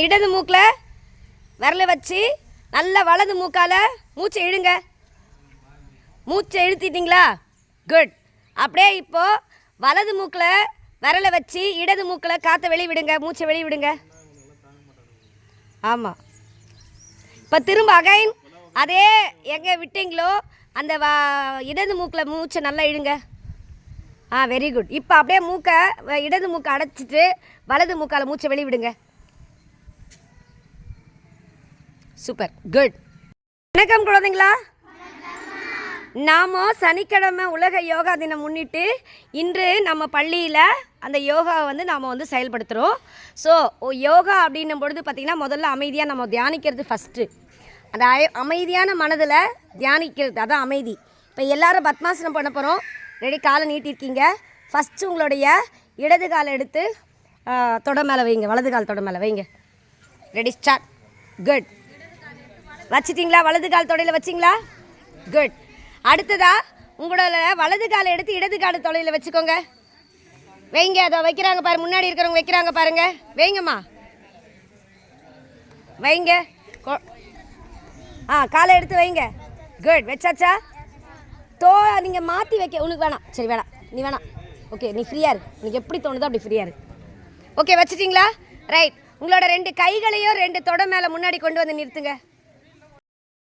இடது மூக்கில் விரல வச்சு நல்லா வலது மூக்கால் மூச்சை இழுங்க. மூச்சை இழுத்திட்டிங்களா? குட் அப்படியே இப்போது வலது மூக்கில் விரலை வச்சு இடது மூக்கில் காற்றை வெளிய விடுங்க மூச்சை வெளிய விடுங்க ஆமாம் இப்போ திரும்ப அகைன் அதே எங்கே விட்டீங்களோ அந்த வா இடது மூக்கில் மூச்சை நல்லா இழுங்க. ஆ வெரி குட் இப்போ அப்படியே மூக்கை வ- இடது மூக்கை அடைச்சிட்டு வலது மூக்கால் மூச்சை வெளிய சூப்பர் குட். வணக்கம் குழந்தைங்களா. நாம் சனிக்கிழமை உலக யோகா தினம் முன்னிட்டு இன்று நம்ம பள்ளியில் அந்த யோகாவை வந்து நாம் வந்து செயல்படுத்துகிறோம் ஸோ யோகா அப்படின்னும் பொழுது பார்த்திங்கன்னா முதல்ல அமைதியாக நம்ம தியானிக்கிறது ஃபஸ்ட்டு அந்த அமைதியான மனதில் தியானிக்கிறது அதான் அமைதி. இப்போ எல்லாரும் பத்மாசனம் பண்ண போகிறோம் ரெடி காலை நீட்டிருக்கீங்க. ஃபஸ்ட்டு உங்களுடைய இடது காலை எடுத்து தொட மேலே வைங்க. வலது கால் தொட மேலே வைங்க. ரெடி ஸ்டார்ட் குட் வச்சிட்டிங்களா? வலது கால் தொடையில் வச்சிங்களா? குட் அடுத்ததா உங்களோட வலது காலை எடுத்து இடது கால் தொடையில் வச்சுக்கோங்க. வைங்க அதை வைக்கிறாங்க பாரு முன்னாடி இருக்கிறவங்க வைக்கிறாங்க பாருங்க. வைங்கம்மா. வைங்க. ஆ காலை எடுத்து வைங்க. குட் வச்சாச்சா? தோ நீங்கள் மாற்றி வைக்க உனக்கு வேணாம். சரி வேணாம். நீ வேணாம். ஓகே நீ ஃப்ரீயாக இரு. உனக்கு எப்படி தோணுதோ அப்படி ஃப்ரீயாக இரு. ஓகே வச்சிட்டிங்களா? ரைட் உங்களோட ரெண்டு கைகளையும் ரெண்டு தொட மேலே முன்னாடி கொண்டு வந்து நிறுத்துங்க.